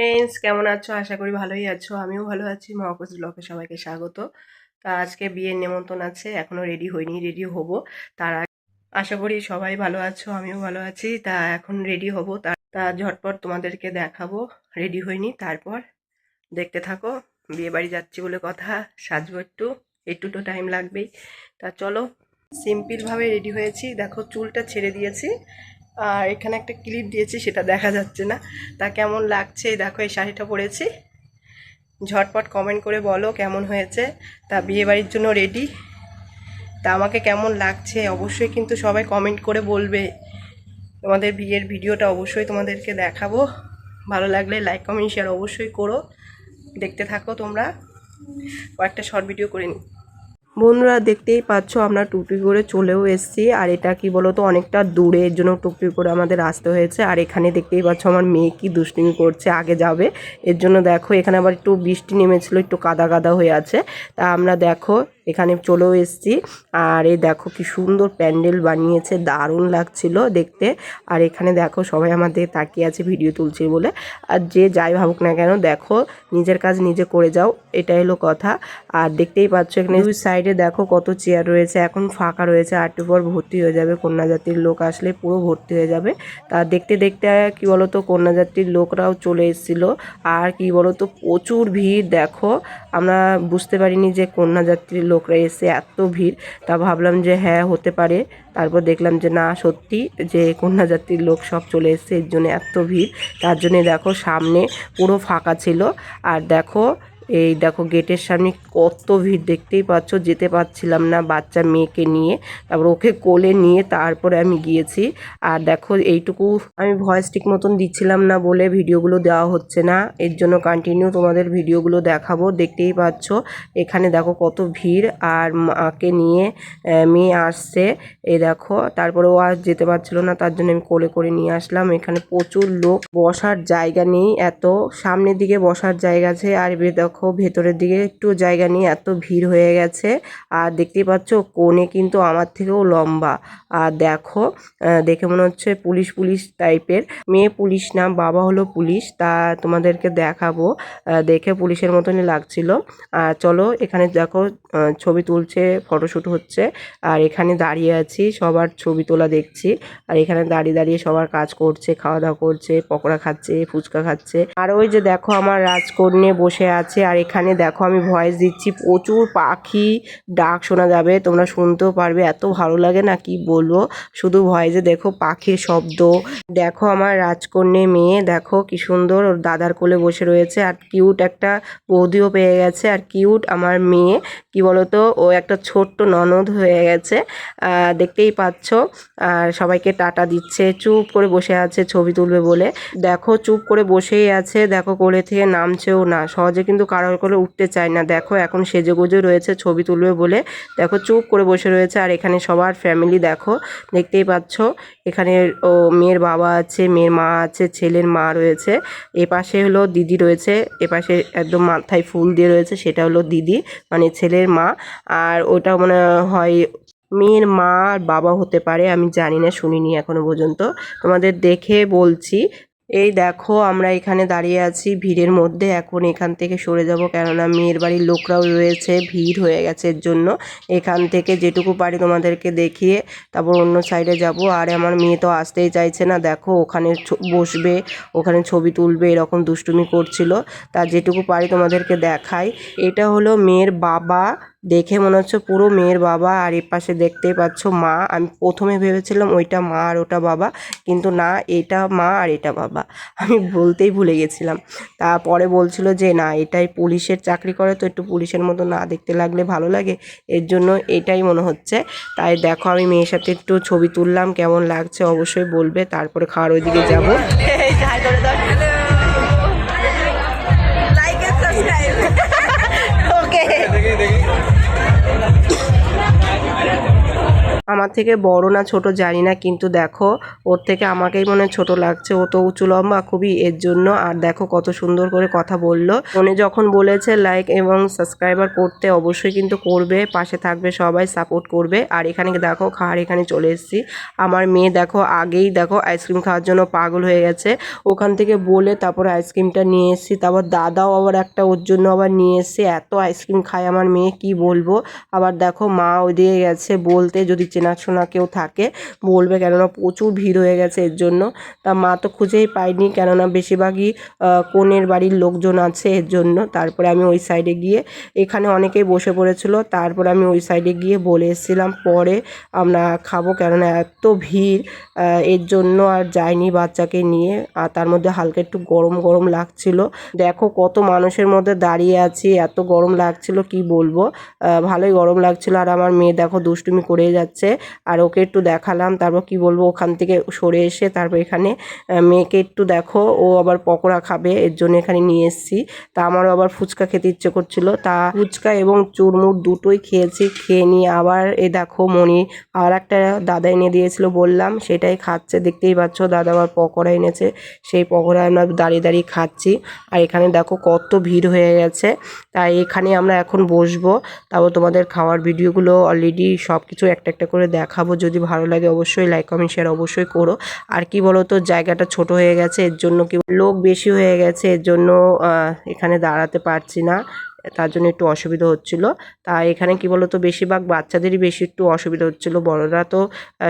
Friends কেমন আছো? আশা করি ভালোই আছো। আমিও ভালো আছি। মহাকোষ ব্লকে সবাইকে স্বাগত। তা আজকে বিয়ের নেমন্তন্ন আছে এখনও রেডি হইনি রেডি হব। তার আশা করি সবাই ভালো আছো, আমিও ভালো আছি। তা এখন রেডি হব। তা ঝটপট তোমাদেরকে দেখাবো। রেডি হইনি তারপর দেখতে থাকো। বিয়ে বাড়ি যাচ্ছি বলে কথা, সাজবো একটু। একটু তো টাইম লাগবেই। তা চলো সিম্পলভাবে রেডি হয়েছি। দেখো, চুলটা ছেড়ে দিয়েছি। আর এখানে একটা ক্লিপ দিয়েছি, সেটা দেখা যাচ্ছে না। তা কেমন লাগছে? দেখো, এই শাড়িটা পরেছি। ঝটপট কমেন্ট করে বলো কেমন হয়েছে। তা বিয়ে বাড়ির জন্য রেডি তা আমাকে কেমন লাগছে? অবশ্যই কিন্তু সবাই কমেন্ট করে বলবে। তোমাদের বিয়ের ভিডিওটা অবশ্যই তোমাদেরকে দেখাবো। ভালো লাগলে লাইক কমেন্ট শেয়ার অবশ্যই করো। দেখতে থাকো তোমরা। কয়েকটা শর্ট ভিডিও করে নিই বন্ধুরা দেখতেই পাচ্ছ, আমরা টুপি করে চলেও এসেছি। আর এটা কি বলতো, অনেকটা দূরে, এর জন্য টুপি করে আমাদের আসতে হয়েছে। আর এখানে দেখতেই পাচ্ছ, আমার মেয়ে কি দুষ্টিমি করছে, আগে যাবে। এর জন্য দেখো, এখানে আবার একটু বৃষ্টি নেমেছিল, একটু কাদা কাদা হয়ে আছে। তা আমরা দেখো এখানে চলেও এসেছি। আর এই দেখো কি সুন্দর প্যান্ডেল বানিয়েছে, দারুণ লাগছিল দেখতে। আর এখানে দেখো সবাই আমাদের তাকিয়ে আছে ভিডিও তুলছে বলে। আর যে যাই ভাবুক না কেন, দেখো নিজের কাজ নিজে করে যাও, এটাই হলো কথা। আর দেখতেই পাচ্ছ এখানে দুই সাইডে দেখো কত চেয়ার রয়েছে, এখন ফাঁকা রয়েছে আটটু পর ভর্তি হয়ে যাবে। কন্যা জাতির লোক আসলে পুরো ভর্তি হয়ে যাবে। তা দেখতে দেখতে কি বলতো কন্যা জাতির লোকরাও চলে এসেছিল। আর কি বলতো, প্রচুর ভিড়, দেখো। আমরা বুঝতে পারিনি যে কন্যা যাত্রীর লোকরা এসে এত ভিড়, তা ভাবলাম যে হ্যাঁ হতে পারে। তারপর দেখলাম যে না, সত্যি যে কন্যা জাতির লোক সব চলে এসছে, এর জন্য এত ভিড়। তার জন্যে দেখো সামনে পুরো ফাঁকা ছিল। আর দেখো এই দেখো গেটের সামনে কত ভিড়, দেখতেই পাচ্ছ, যেতে পারছিলাম না বাচ্চা মেয়েকে নিয়ে। তারপর ওকে কোলে নিয়ে তারপরে আমি গিয়েছি। আর দেখো এইটুকু আমি ভয়েস ঠিক মতন দিচ্ছিলাম না বলে ভিডিওগুলো দেওয়া হচ্ছে না। এর জন্য কন্টিনিউ তোমাদের ভিডিওগুলো দেখাবো, দেখতেই পাচ্ছ। এখানে দেখো কত ভিড়, আর মাকে নিয়ে মেয়ে আসছে। এই দেখো, তারপরে ও আর যেতে পারছিল না, তার জন্য আমি কোলে করে নিয়ে আসলাম। এখানে প্রচুর লোক বসার জায়গা নেই, এত সামনের দিকে বসার জায়গা আছে। আর এ দেখো, ভেতরের দিকে একটু জায়গা নিয়ে এত ভিড় হয়ে গেছে। আর দেখতেই পাচ্ছ, কোণে কিন্তু আমার থেকেও লম্বা। আর দেখো দেখে মনে হচ্ছে পুলিশ পুলিশ টাইপের। মেয়ে পুলিশ না, বাবা হলো পুলিশ, তা তোমাদেরকে দেখাবো। দেখে পুলিশের মতনই লাগছিল। আর চলো, এখানে দেখো ছবি তুলছে, ফটোশ্যুট হচ্ছে। আর এখানে দাঁড়িয়ে আছি, সবার ছবি তোলা দেখছি। আর এখানে দাঁড়িয়ে দাঁড়িয়ে সবার কাজ করছে, খাওয়া দাওয়া করছে, পকোড়া খাচ্ছে, ফুচকা খাচ্ছে। আর ওই যে দেখো, আমার রাজকন্যে বসে আছে আর এখানে দেখো আমি ভয়েস দিচ্ছি, প্রচুর পাখি ডাক শোনা যাবে, তোমরা শুনতেও পারবে, এত ভালো লাগে না কি বলব? শুধু ভয়েসে দেখো পাখির শব্দ। দেখো আমার রাজকন্যে মেয়ে, দেখো কি সুন্দর, ওর দাদার কোলে বসে রয়েছে, আর কিউট একটা বৌদিও পেয়ে গেছে, আর কিউট আমার মেয়ে, কি বলতো, ও একটা ছোট্ট ননদ হয়ে গেছে দেখতেই পাচ্ছ, আর সবাইকে টাটা দিচ্ছে, চুপ করে বসে আছে, ছবি তুলবে বলে। দেখো চুপ করে বসেই আছে, দেখো কোলে থেকে নামছেও না, সহজে কিন্তু কারোর কোলে উঠতে চায় না। দেখো, এখন সেজে গুজে রয়েছে, ছবি তুলবে বলে। দেখো, চুপ করে বসে রয়েছে। আর এখানে সবার ফ্যামিলি দেখো, দেখতেই পাচ্ছ, এখানে ও মেয়ের বাবা আছে, মেয়ের মা আছে, ছেলের মা রয়েছে। এ পাশে হলো দিদি রয়েছে এ পাশে একদম মাথায় ফুল দিয়ে রয়েছে, সেটা হলো দিদি মানে ছেলের মা। আর ওটা মনে হয় মেয়ের মা আর বাবা হতে পারে, আমি জানি না, শুনিনি এখনও পর্যন্ত। তোমাদের দেখে বলছি এই দেখো, আমরা এখানে দাঁড়িয়ে আছি ভিড়ের মধ্যে। এখন এখান থেকে সরে যাব কেননা মেয়ের বাড়ির লোকরাও রয়েছে, ভিড় হয়ে গেছে এর জন্য। এখান থেকে যেটুকু পারি তোমাদেরকে দেখিয়ে তারপর অন্য সাইডে যাব। আর আমার মেয়ে তো আসতেই চাইছে না। দেখো, ওখানে বসবে, ওখানে ছবি তুলবে, এরকম দুষ্টুমি করছিল। তা যেটুকু পারি তোমাদেরকে দেখাই। এটা হলো মেয়ের বাবা দেখে মনে হচ্ছে পুরো মেয়ের বাবা আর এ পাশে দেখতেই পাচ্ছ মা। আমি প্রথমে ভেবেছিলাম ওইটা মা আর ওটা বাবা, কিন্তু না, এটা মা আর এটা বাবা। আমি বলতেই ভুলে গেছিলাম। তারপরে বলছিল যে, না, এটাই পুলিশের চাকরি করে, তো একটু পুলিশের মতো না দেখতে লাগলে ভালো লাগে। এর জন্য এটাই মনে হচ্ছে। তাই দেখো, আমি মেয়ের সাথে একটু ছবি তুললাম, কেমন লাগছে অবশ্যই বলবে। তারপরে খাওয়ার ওইদিকে যাব। আমার থেকে বড় না ছোট জানি না, কিন্তু দেখো, ওর থেকে আমাকেই মনে ছোট লাগছে। ও তো উঁচু লম্বা, খুবই এর জন্য। আর দেখো কত সুন্দর করে কথা বলল। উনি যখন বলেছে লাইক এবং সাবস্ক্রাইবার করতে অবশ্যই কিন্তু করবে, পাশে থাকবে সবাই সাপোর্ট করবে। আর এখানে দেখো, খাওয়ার এখানে চলে এসেছি। আমার মেয়ে দেখো, আগেই দেখো আইসক্রিম খাওয়ার জন্য পাগল হয়ে গেছে। ওখান থেকে বলে তারপর আইসক্রিমটা নিয়ে এসেছি। তারপর দাদাও আবার একটা ওর জন্য আবার নিয়ে এসছে। এত আইসক্রিম খায় আমার মেয়ে, কি বলব? আবার দেখো মা ওইদিকে গেছে বলতে যদি চেনাশোনা কেউ থাকে, বলবে কেননা প্রচুর ভিড় হয়ে গেছে এর জন্য। তা মা তো খুঁজেই পাইনি কেননা বেশিরভাগই কনের বাড়ির লোকজন আছে এর জন্য। তারপরে আমি ওই সাইডে গিয়ে এখানে অনেকেই বসে পড়েছিল। তারপরে আমি ওই সাইডে গিয়ে বলে এসেছিলাম, পরে আমরা খাব কেননা এত ভিড় এর জন্য আর যাইনি বাচ্চাকে নিয়ে। আর তার মধ্যে হালকা একটু গরম গরম লাগছিল। দেখো কত মানুষের মধ্যে দাঁড়িয়ে আছি, এত গরম লাগছিল, কি বলব? ভালোই গরম লাগছিল। আর আমার মেয়ে দেখো দুষ্টুমি করে যাচ্ছে। আর ওকে একটু দেখালাম, তারপর কি বলব, ওখান থেকে সরে এসে তারপর এখানে মেয়েকে একটু দেখো, ও আবার পকোড়া খাবে, এর জন্য এখানে নিয়ে এসেছি। তা আমারও আবার ফুচকা খেতে ইচ্ছে করছিল। তা ফুচকা এবং চুরমুর দুটোই খেয়েছি, খেয়ে নিয়ে আবার এ দেখো মনি আর একটা দাদা এনে দিয়েছিল বললাম, সেটাই খাচ্ছে, দেখতেই পাচ্ছ দাদা আবার পকোড়া এনেছে, সেই পকোড়া আমরা দাঁড়িয়ে দাঁড়িয়ে খাচ্ছি। আর এখানে দেখো কত ভিড় হয়ে গেছে। তাই এখানে আমরা এখন বসবো, তারপর তোমাদের খাওয়ার ভিডিওগুলো অলরেডি সব কিছু একটা একটা করে দেখাবো। যদি ভালো লাগে অবশ্যই লাইক কমেন্ট শেয়ার অবশ্যই করো। আর কি বলো তো জায়গাটা ছোট হয়ে গেছে, এর জন্য কি লোক বেশি হয়ে গেছে, এর জন্য এখানে দাঁড়াতে পারছি না। তার জন্য একটু অসুবিধা হচ্ছিল। তা এখানে কি বলতো, বেশিরভাগ বাচ্চাদেরই বেশি একটু অসুবিধা হচ্ছিল। বড়রা তো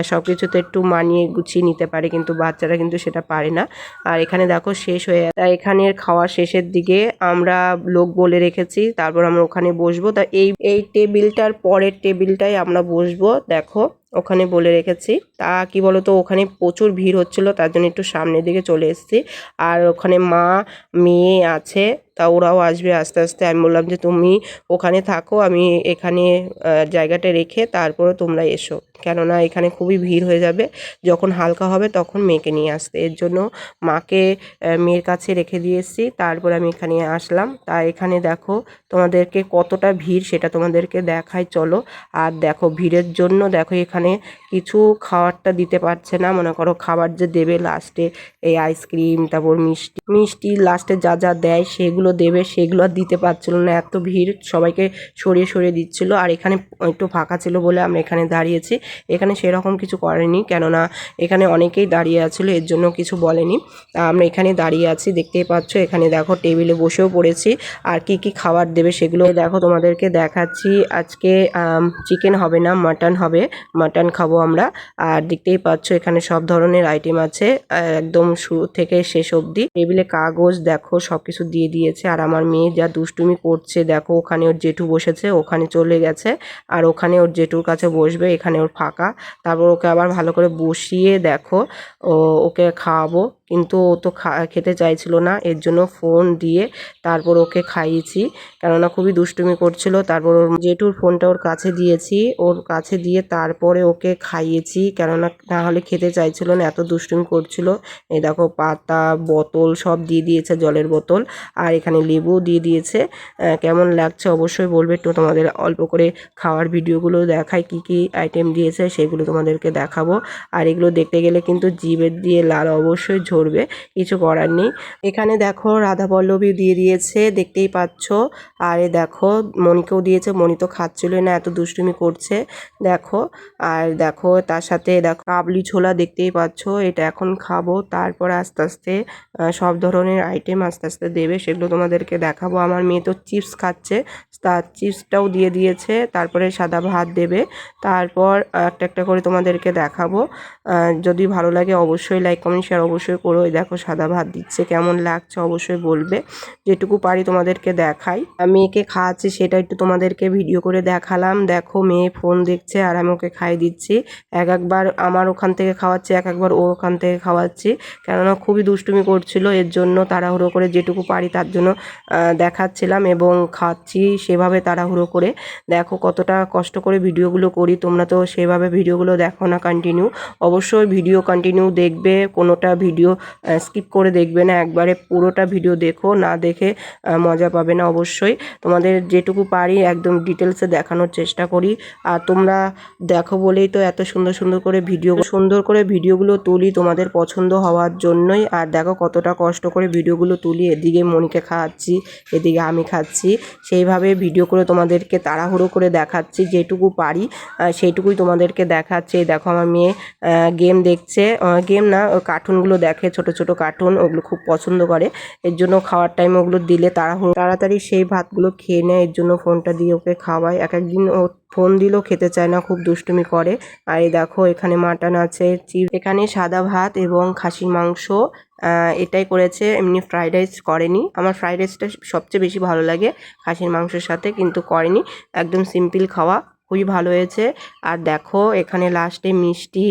সব কিছুতে একটু মানিয়ে গুছিয়ে নিতে পারে, কিন্তু বাচ্চারা কিন্তু সেটা পারে না। আর এখানে দেখো, শেষ হয়ে তা এখানের খাওয়া শেষের দিকে আমরা লোক বলে রেখেছি, তারপর আমরা ওখানে বসবো। তা এই এই টেবিলটার পরের টেবিলটাই আমরা বসবো, দেখো, ওখানে বলে রেখেছি। তা কি বলতো, ওখানে প্রচুর ভিড় হচ্ছিল, তার জন্য একটু সামনের দিকে চলে এসেছি। আর ওখানে মা, মেয়ে আছে তা ওরাও আসবে আস্তে আস্তে। আমি বললাম যে, তুমি ওখানে থাকো, আমি এখানে জায়গাটা রেখে তারপরে তোমরা এসো। কেননা এখানে খুবই ভিড় হয়ে যাবে। যখন হালকা হবে তখন মেয়েকে নিয়ে আসতে। এর জন্য মাকে মেয়ের কাছে রেখে দিয়ে এসেছি। তারপর আমি এখানে আসলাম। তা এখানে দেখো তোমাদেরকে কতটা ভিড় সেটা তোমাদেরকে দেখাই চলো আর দেখো ভিড়ের জন্য দেখো এখানে কিছু খাবারটা দিতে পারছে না। মনে করো খাবার যে দেবে লাস্টে এই আইসক্রিম তারপর মিষ্টি। মিষ্টি লাস্টে যা যা দেয় সেগুলো দেবে, সেগুলো আর দিতে পারছিল না। এত ভিড় সবাইকে সরিয়ে সরিয়ে দিচ্ছিল। আর এখানে একটু ফাঁকা ছিল বলে আমরা এখানে দাঁড়িয়েছি। এখানে সেরকম কিছু করেনি কেননা এখানে অনেকেই দাঁড়িয়ে আছিল, এর জন্য কিছু বলেনি। আমরা এখানে দাঁড়িয়ে আছি, দেখতেই পাচ্ছ। এখানে দেখো টেবিলে বসেও পড়েছি। আর কি কি খাবার দেবে সেগুলো দেখো তোমাদেরকে দেখাচ্ছি। আজকে চিকেন হবে না মাটন হবে। মাটন খাব আমরা। আর দেখতেই পাচ্ছ এখানে সব ধরনের আইটেম আছে। একদম শুরু থেকে শেষ অবধি। টেবিলে কাগজ দেখো, সবকিছু দিয়ে দিয়েছে। আর আমার মেয়ে যা দুষ্টুমি করছে, দেখো ওখানে ওর জেঠু বসেছে, ওখানে চলে গেছে। আর ওখানে ওর জেঠুর কাছে বসবে, এখানে ওর ফাঁকা। তারপর ওকে আবার ভালো করে বসিয়ে দেখো ওকে খাওয়াবো। কিন্তু ও তো খা, খেতে চাইছিল না। এর জন্য ফোন দিয়ে তারপর ওকে খাইয়েছি। কেননা খুবই দুষ্টুমি করছিল। তারপর ওর জেঠুর ফোনটা ওর কাছে দিয়েছি। ওর কাছে দিয়ে তারপরে ওকে খাইয়েছি। কেননা না হলে খেতে চাইছিল না, এত দুষ্টুমি করছিল। এই দেখো, পাতা, বোতল সব দিয়ে দিয়েছে, জলের বোতল। আর এখানে লেবু দিয়ে দিয়েছে। কেমন লাগছে অবশ্যই বলবে একটু তোমাদের অল্প করে খাওয়ার ভিডিওগুলো দেখায়, কি কি আইটেম দিয়েছে সেগুলো তোমাদেরকে দেখাবো। আর এগুলো দেখতে গেলে কিন্তু জিভের দিয়ে লাল অবশ্যই ঝরবে কিছু করার নেই। এখানে দেখো রাধা পল্লবী দিয়ে দিয়েছে, দেখতেই পাচ্ছ। আর এ দেখো মণিকেও দিয়েছে মণি তো খাচ্ছিল না, এত দুষ্টুমি করছে। দেখো, আর দেখো তার সাথে দেখো, কাবলি ছোলা দেখতেই পাচ্ছ, এটা এখন খাব। তারপর আস্তে আস্তে সব ধরনের আইটেম আস্তে আস্তে দেবে, সেগুলো তোমাদেরকে দেখাবো। আমার মেয়ে তো চিপস খাচ্ছে, তার চিপসটাও দিয়ে দিয়েছে, তারপরে সাদা ভাত দেবে। তারপর একটা একটা করে তোমাদেরকে দেখাবো। যদি ভালো লাগে অবশ্যই লাইক কমেন্ট শেয়ার অবশ্যই করো এই দেখো সাদা ভাত দিচ্ছে, কেমন লাগছে অবশ্যই বলবে। যেটুকু পারি তোমাদেরকে দেখাই। আর মেয়েকে খাওয়াচ্ছি সেটা একটু তোমাদেরকে ভিডিও করে দেখালাম। দেখো মেয়ে ফোন দেখছে আর আমি ওকে খাইয়ে দিচ্ছি। এক একবার আমার ওখান থেকে খাওয়াচ্ছি, এক একবার ও ওখান থেকে খাওয়াচ্ছি। কেননা খুবই দুষ্টুমি করছিল, এর জন্য তাড়াহুড়ো করে যেটুকু পারি তার জন্য দেখাচ্ছিলাম এবং খাচ্ছি সেভাবে তাড়াহুড়ো করে। দেখো কতটা কষ্ট করে ভিডিওগুলো করি, তোমরা তো সেভাবে ভিডিওগুলো দেখো না কন্টিনিউ অবশ্যই ভিডিও কন্টিনিউ দেখবে, কোনোটা ভিডিও স্কিপ করে দেখবে না। একবারে পুরোটা ভিডিও দেখো, না দেখে মজা পাবে না অবশ্যই। তোমাদের যেটুকু পারি একদম ডিটেলসে দেখানোর চেষ্টা করি। আর তোমরা দেখো বলেই তো এত সুন্দর সুন্দর করে ভিডিও সুন্দর করে ভিডিওগুলো তুলি তোমাদের পছন্দ হওয়ার জন্যই। আর দেখো কতটা কষ্ট করে ভিডিওগুলো তুলি। এদিকে মনিকে খাওয়াচ্ছি, এদিকে আমি খাচ্ছি। সেইভাবে ভিডিও করে তোমাদেরকে তাড়াহুড়ো করে দেখাচ্ছি, যেটুকু পারি সেইটুকুই তোমাদেরকে দেখাচ্ছি। দেখো আমার মেয়ে গেম দেখছে। গেম না কার্টুনগুলো দেখে। ছোট ছোট কার্টুন ওগুলো খুব পছন্দ করে। এর জন্য খাওয়ার টাইম ওগুলো দিলে তারা তাড়াতাড়ি সেই ভাতগুলো খেয়ে নেয়, এর জন্য ফোনটা দিয়ে ওকে খাওয়ায়। এক একদিন ও ফোন দিলেও খেতে চায় না, খুব দুষ্টুমি করে। আর এই দেখো, এখানে মাটন আছে চিপ এখানে সাদা ভাত এবং খাসির মাংস। এটাই করেছে, এমনি ফ্রাইড রাইস করেনি। আমার ফ্রাইড রাইসটা সবচেয়ে বেশি ভালো লাগে খাসির মাংসের সাথে, কিন্তু করেনি। একদম সিম্পল খাওয়া। খুবই ভালো হয়েছে। আর দেখো, এখানে লাস্টে মিষ্টি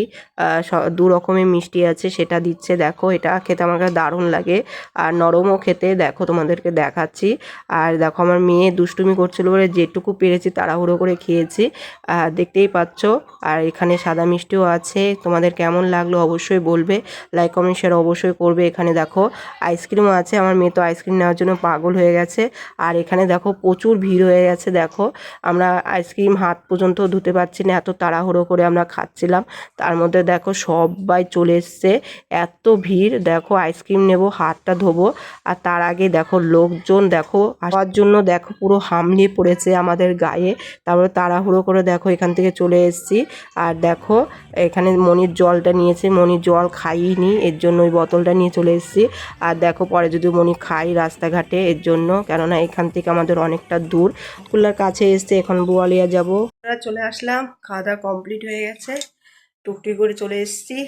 দু রকমের মিষ্টি আছে, সেটা দিচ্ছে, দেখো, এটা খেতে আমার কাছে দারুণ লাগে। আর নরমও খেতে, দেখো, তোমাদেরকে দেখাচ্ছি। আর দেখো, আমার মেয়ে দুষ্টুমি করছিল বলে যেটুকু পেরেছি তাড়াহুড়ো করে খেয়েছি। দেখতেই পাচ্ছ। আর এখানে সাদা মিষ্টিও আছে। তোমাদের কেমন লাগল অবশ্যই বলবে। লাইক কমেন্ট শেয়ার অবশ্যই করবে। এখানে দেখো আইসক্রিমও আছে। আমার মেয়ে তো আইসক্রিম নেওয়ার জন্য পাগল হয়ে গেছে। আর এখানে দেখো, প্রচুর ভিড় হয়ে গেছে, দেখো। আমরা আইসক্রিম হাত পর্যন্ত ধুতে পারছি না, এত তাড়াহুড়ো করে আমরা খাচ্ছিলাম। তার মধ্যে দেখো সবাই চলে এসছে, এত ভিড়। দেখো আইসক্রিম নেব, হাতটা ধোবো, আর তার আগে দেখো লোকজন দেখো আসার জন্য দেখো পুরো হামলে পড়েছে আমাদের গায়ে। তারপরে তাড়াহুড়ো করে দেখো এখান থেকে চলে এসেছি। আর দেখো এখানে মনির জলটা নিয়েছে, মনির জল খাইনি এর জন্য ওই বোতলটা নিয়ে চলে এসেছি। আর দেখো পরে যদি মনি খাই রাস্তাঘাটে, এর জন্য। কেননা এখান থেকে আমাদের অনেকটা দূর। স্কুলের কাছে এসছে, এখন বোয়ালিয়া যাব। চলে আসলাম খাওয়া দাওয়া কমপ্লিট হয়ে গেছে। টুকটি করে চলে এসেছি।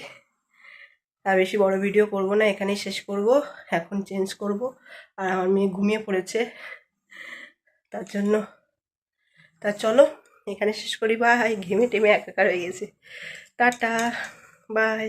আর বেশি বড় ভিডিও করব না, এখানেই শেষ করব, এখন চেঞ্জ করব। আর আমার মেয়ে ঘুমিয়ে পড়েছে। তার জন্য, তা চলো, এখানে শেষ করি। বাই ঘেমে টেমে একাকার হয়ে গেছে। টাটা। বাই